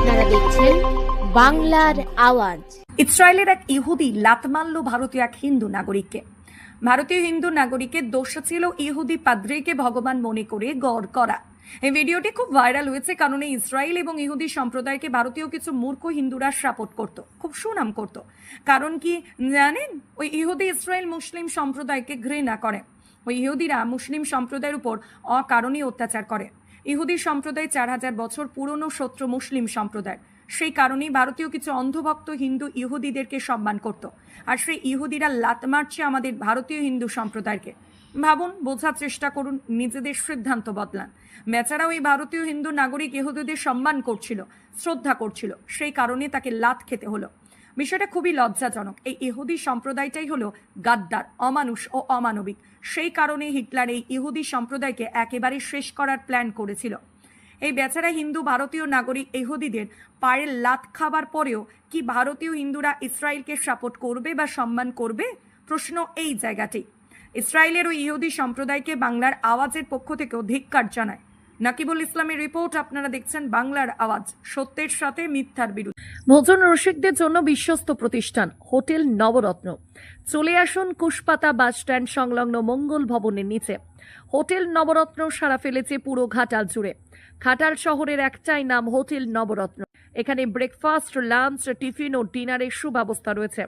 দেখছেন বাংলার আওয়াজ। ইসরায়েলের এক ইহুদি লাত মারল ভারতীয় এক হিন্দু নাগরিককে। ভারতীয় হিন্দু নাগরিকের দোষ ছিল ইহুদি পাদ্রিকে ভগবান মনে করে গড় করা। এই ভিডিওটি খুব ভাইরাল হয়েছে কারণ ইসরায়েল এবং ইহুদি সম্প্রদায়কে ভারতীয় কিছু মূর্খ হিন্দুরা সাপোর্ট করত, খুব সুনাম করত। কারণ কি জানেন? ওই ইহুদি ইসরায়েল মুসলিম সম্প্রদায়কে ঘৃণা করে। ওই ইহুদিরা মুসলিম সম্প্রদায়ের উপর অকারণে অত্যাচার করে। ইহুদি সম্প্রদায় চার হাজার বছর পুরনো শত্রু মুসলিম সম্প্রদায়। সেই কারণেই ভারতীয় কিছু অন্ধভক্ত হিন্দু ইহুদিদেরকে সম্মান করত। আর সেই ইহুদিরা লাত মারছে আমাদের ভারতীয় হিন্দু সম্প্রদায়কে। ভাবুন, বোঝার চেষ্টা করুন, নিজেদের সিদ্ধান্ত বদলান। বেচারা ওই ভারতীয় হিন্দু নাগরিক ইহুদিদের সম্মান করছিল, শ্রদ্ধা করছিল। সেই কারণে তাকে লাত খেতে হলো। বিষয়টা খুবই লজ্জাজনক। এই ইহুদি সম্প্রদায়টাই হলো গাদ্দার, অমানুষ ও অমানবিক। সেই কারণে হিটলার এই ইহুদি সম্প্রদায়কে একেবারে শেষ করার প্ল্যান করেছিল। এই বেচারা হিন্দু ভারতীয় নাগরিক ইহুদিদের পায়ের লাত খাবার পরেও কি ভারতীয় হিন্দুরা ইসরায়েলকে সাপোর্ট করবে বা সম্মান করবে? প্রশ্ন এই জায়গাটি ইসরায়েলের ওই ইহুদি সম্প্রদায়কে বাংলার আওয়াজের পক্ষ থেকেও ধিক্কার জানায়। নাকিবুল ইসলামের রিপোর্ট, আপনারা দেখছেন বাংলার আওয়াজ, সত্যের সাথে মিথ্যার বিরুদ্ধে। ভোজন রসিকদের জন্য বিশ্বস্ত প্রতিষ্ঠান, হোটেল নবরত্ন। চলে আসুন কুশপাতা বাস স্ট্যান্ড সংলগ্ন মঙ্গল ভবনের নিচে। হোটেল নবরত্ন সারা ফেলেছে পুরো ঘাটাল জুড়ে। ঘাটাল শহরের একটাই নাম, হোটেল নবরত্ন। এখানে ব্রেকফাস্ট লাঞ্চ টিফিন ও ডিনারের সুব্যবস্থা রয়েছে।